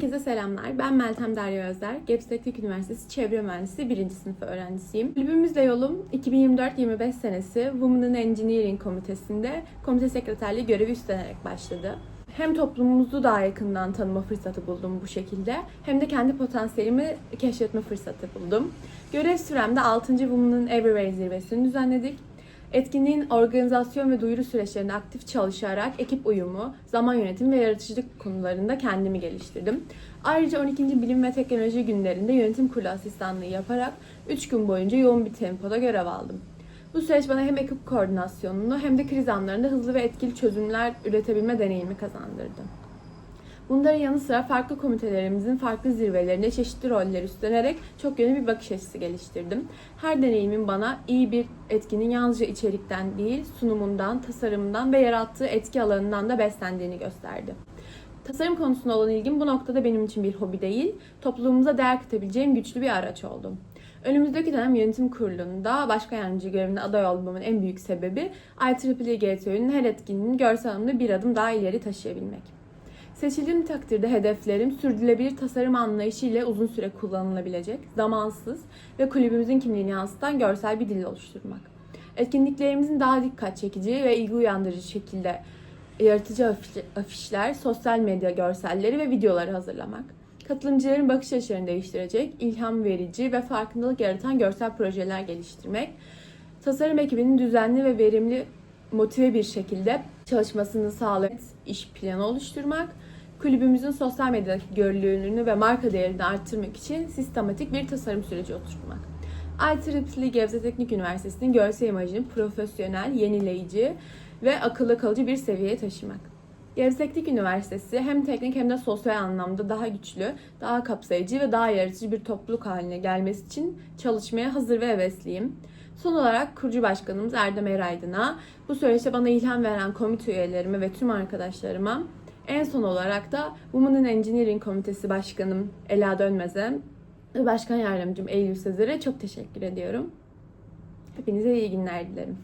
Herkese selamlar. Ben Meltem Derya Özler. Gebze Teknik Üniversitesi Çevre Mühendisi 1. sınıf öğrencisiyim. Kulübümüzle yolum 2024-25 senesi Women in Engineering Komitesi'nde komite sekreterliği görevi üstlenerek başladı. Hem toplumumuzu daha yakından tanıma fırsatı buldum bu şekilde hem de kendi potansiyelimi keşfetme fırsatı buldum. Görev süremde 6. Women in Everywhere zirvesini düzenledik. Etkinliğin organizasyon ve duyuru süreçlerinde aktif çalışarak ekip uyumu, zaman yönetimi ve yaratıcılık konularında kendimi geliştirdim. Ayrıca 12. Bilim ve Teknoloji günlerinde yönetim kurulu asistanlığı yaparak 3 gün boyunca yoğun bir tempoda görev aldım. Bu süreç bana hem ekip koordinasyonunu hem de kriz anlarında hızlı ve etkili çözümler üretebilme deneyimi kazandırdı. Bunların yanı sıra farklı komitelerimizin farklı zirvelerinde çeşitli roller üstlenerek çok yönlü bir bakış açısı geliştirdim. Her deneyimin bana iyi bir etkinin yalnızca içerikten değil, sunumundan, tasarımından ve yarattığı etki alanından da beslendiğini gösterdi. Tasarım konusunda olan ilgim bu noktada benim için bir hobi değil, topluluğumuza değer katabileceğim güçlü bir araç oldu. Önümüzdeki dönem yönetim kurulunda başkan yardımcı görevine aday olmamın en büyük sebebi IEEE GTO'nun her etkinliğini görsel anlamda bir adım daha ileri taşıyabilmek. Seçildiğim takdirde hedeflerim sürdürülebilir tasarım anlayışı ile uzun süre kullanılabilecek, zamansız ve kulübümüzün kimliğini yansıtan görsel bir dil oluşturmak. Etkinliklerimizin daha dikkat çekici ve ilgi uyandırıcı şekilde yaratıcı afiş- afişler, sosyal medya görselleri ve videoları hazırlamak. Katılımcıların bakış açılarını değiştirecek, ilham verici ve farkındalık yaratan görsel projeler geliştirmek. Tasarım ekibinin düzenli ve verimli motive bir şekilde çalışmasını sağlayan iş planı oluşturmak, kulübümüzün sosyal medyadaki görünürlüğünü ve marka değerini arttırmak için sistematik bir tasarım süreci oturtmak. IEEE Gebze Teknik Üniversitesi'nin görsel imajını profesyonel, yenileyici ve akılda kalıcı bir seviyeye taşımak. Gebze Teknik Üniversitesi hem teknik hem de sosyal anlamda daha güçlü, daha kapsayıcı ve daha yaratıcı bir topluluk haline gelmesi için çalışmaya hazır ve hevesliyim. Son olarak kurucu başkanımız Erdem Eraydın'a, bu süreçte bana ilham veren komite üyelerime ve tüm arkadaşlarıma, en son olarak da Women in Engineering Komitesi Başkanım Ela Dönmez'e ve Başkan Yardımcım Eylül Sezer'e çok teşekkür ediyorum. Hepinize iyi günler dilerim.